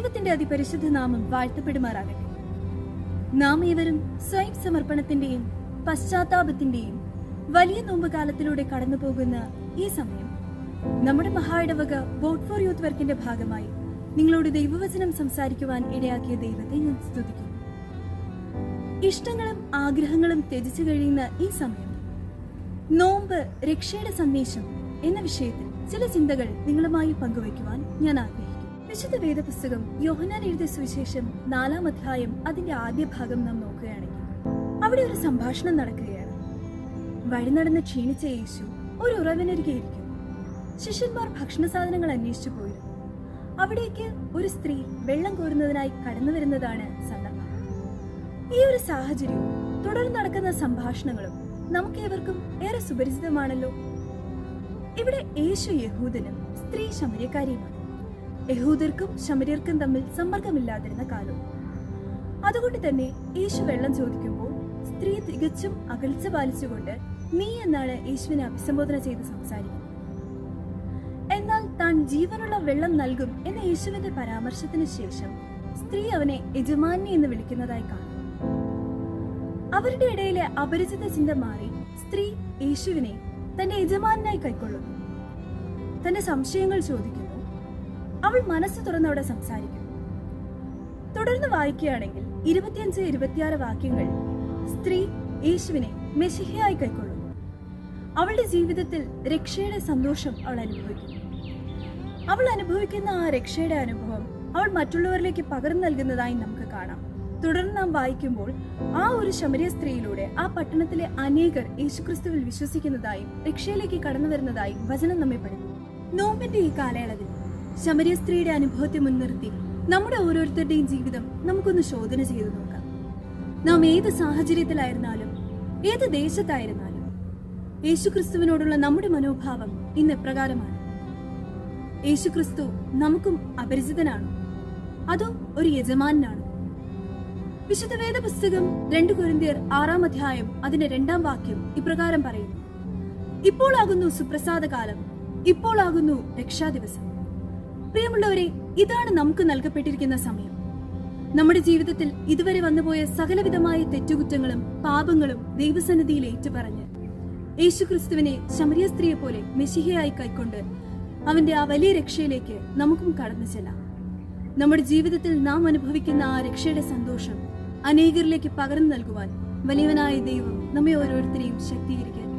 ദൈവത്തിന്റെ അതിപരിശുദ്ധ നാമം വാഴ്ത്തപ്പെടുമാറാകട്ടെ. നാം ഏവരും സ്വയം സമർപ്പണത്തിന്റെയും പശ്ചാത്താപത്തിന്റെയും വലിയ നോമ്പ് കാലത്തിലൂടെ കടന്നു പോകുന്ന ഈ സമയം നമ്മുടെ മഹായിടവക വോട്ട് ഫോർ യൂത്ത് വർക്കിന്റെ ഭാഗമായി നിങ്ങളോട് ദൈവവചനം സംസാരിക്കുവാൻ ഇടയാക്കിയ ദൈവത്തെ ഞാൻ സ്തുതിക്കുന്നു. ഇഷ്ടങ്ങളും ആഗ്രഹങ്ങളും ത്യജിച്ചു കഴിയുന്ന ഈ സമയം നോമ്പ് രക്ഷയുടെ സന്ദേശം എന്ന വിഷയത്തിൽ ചില ചിന്തകൾ നിങ്ങളുമായി പങ്കുവയ്ക്കുവാൻ ഞാൻ ആഗ്രഹിക്കുന്നു. വിശുദ്ധ വേദപുസ്തകം യോഹനാൻ എഴുതിയ സുവിശേഷം നാലാം അധ്യായം അതിന്റെ ആദ്യ ഭാഗം നാം നോക്കുകയാണെങ്കിൽ അവിടെ ഒരു സംഭാഷണം നടക്കുകയാണ്. വഴി നടന്ന് ക്ഷീണിച്ച യേശു ഒരു ഉറവിനരികെ ഇരിക്കുന്നു ശിഷ്യന്മാർ ഭക്ഷണ സാധനങ്ങൾ അന്വേഷിച്ചു പോയിരുന്നു. അവിടേക്ക് ഒരു സ്ത്രീ വെള്ളം കോരുന്നതിനായി കടന്നു വരുന്നതാണ് സന്ദർഭം. ഈ ഒരു സാഹചര്യവും തുടർന്ന് നടക്കുന്ന സംഭാഷണങ്ങളും നമുക്കേവർക്കും ഏറെ സുപരിചിതമാണല്ലോ. ഇവിടെ യേശു യഹൂദനും സ്ത്രീ ശമര്യക്കാരിയുമാണ്. യഹൂദർക്കും ശമര്യർക്കും തമ്മിൽ സമ്പർക്കമില്ലാതിരുന്ന കാലം. അതുകൊണ്ട് തന്നെ യേശു വെള്ളം ചോദിക്കുമ്പോൾ സ്ത്രീ തികച്ചും അകൽച്ച പാലിച്ചുകൊണ്ട് നീ എന്നാണ് യേശുവിനെ അഭിസംബോധന ചെയ്ത് സംസാരിക്കുന്നത്. എന്നാൽ താൻ ജീവനുള്ള വെള്ളം നൽകും എന്ന യേശുവിന്റെ പരാമർശത്തിന് ശേഷം സ്ത്രീ അവനെ യജമാനി എന്ന് വിളിക്കുന്നതായി കാണും. അവരുടെ ഇടയിലെ അപരിചിത ചിന്ത മാറി സ്ത്രീ യേശുവിനെ തന്റെ യജമാനായി കൈക്കൊള്ളുന്നു. തന്റെ സംശയങ്ങൾ ചോദിക്കുന്നു. അവൾ മനസ്സ് തുറന്നവിടെ സംസാരിക്കും. തുടർന്ന് വായിക്കുകയാണെങ്കിൽ ഇരുപത്തിയഞ്ച് ഇരുപത്തിയാറ് വാക്യങ്ങൾ സ്ത്രീ യേശുവിനെ മെഷിഹയായി കൈക്കൊള്ളും അവളുടെ ജീവിതത്തിൽ രക്ഷയുടെ സന്തോഷം അവൾ അനുഭവിക്കും അവൾ അനുഭവിക്കുന്ന ആ രക്ഷയുടെ അനുഭവം അവൾ മറ്റുള്ളവരിലേക്ക് പകർന്നു നൽകുന്നതായി നമുക്ക് കാണാം. തുടർന്ന് നാം വായിക്കുമ്പോൾ ആ ഒരു ശമരിയ സ്ത്രീയിലൂടെ ആ പട്ടണത്തിലെ അനേകർ യേശുക്രിസ്തുവിൽ വിശ്വസിക്കുന്നതായും രക്ഷയിലേക്ക് കടന്നു വരുന്നതായും വചനം നമ്മെ പഠിക്കും നോമ്പിന്റെ ഈ കാലയളവിൽ ശമരിയ സ്ത്രീയുടെ അനുഭവത്തെ മുൻനിർത്തി നമ്മുടെ ഓരോരുത്തരുടെയും ജീവിതം നമുക്കൊന്ന് ശോധന ചെയ്തു നോക്കാം. നാം ഏത് സാഹചര്യത്തിലായിരുന്നാലും ഏത് ദേശത്തായിരുന്നാലും യേശുക്രിസ്തുവിനോടുള്ള നമ്മുടെ മനോഭാവം ഇന്ന് എപ്രകാരമാണ്? യേശുക്രിസ്തു നമുക്കും അപരിചിതനാണ്. അതോ ഒരു യജമാനാണ്? വിശുദ്ധ വേദ പുസ്തകം രണ്ടു കുരിന്തിയർ ആറാം അധ്യായം അതിന്റെ രണ്ടാം വാക്യം ഇപ്രകാരം പറയുന്നു. ഇപ്പോളാകുന്നു സുപ്രസാദ കാലം ഇപ്പോളാകുന്നു രക്ഷാദിവസം. പ്രിയമുള്ളവരെ ഇതാണ് നമുക്ക് നൽകപ്പെട്ടിരിക്കുന്ന സമയം. നമ്മുടെ ജീവിതത്തിൽ ഇതുവരെ വന്നുപോയ സകലവിധമായ തെറ്റുകുറ്റങ്ങളും പാപങ്ങളും ദൈവസന്നിധിയിൽ ഏറ്റുപറഞ്ഞ് യേശുക്രിസ്തുവിനെ ശമരിയ സ്ത്രീയെ പോലെ മെഷിഹയായി കൈക്കൊണ്ട് അവന്റെ ആ വലിയ രക്ഷയിലേക്ക് നമുക്കും കടന്നു ചെല്ലാം. നമ്മുടെ ജീവിതത്തിൽ നാം അനുഭവിക്കുന്ന ആ രക്ഷയുടെ സന്തോഷം അനേകരിലേക്ക് പകർന്നു നൽകുവാൻ വലിയവനായ ദൈവം നമ്മെ ഓരോരുത്തരെയും ശക്തീകരിക്കാൻ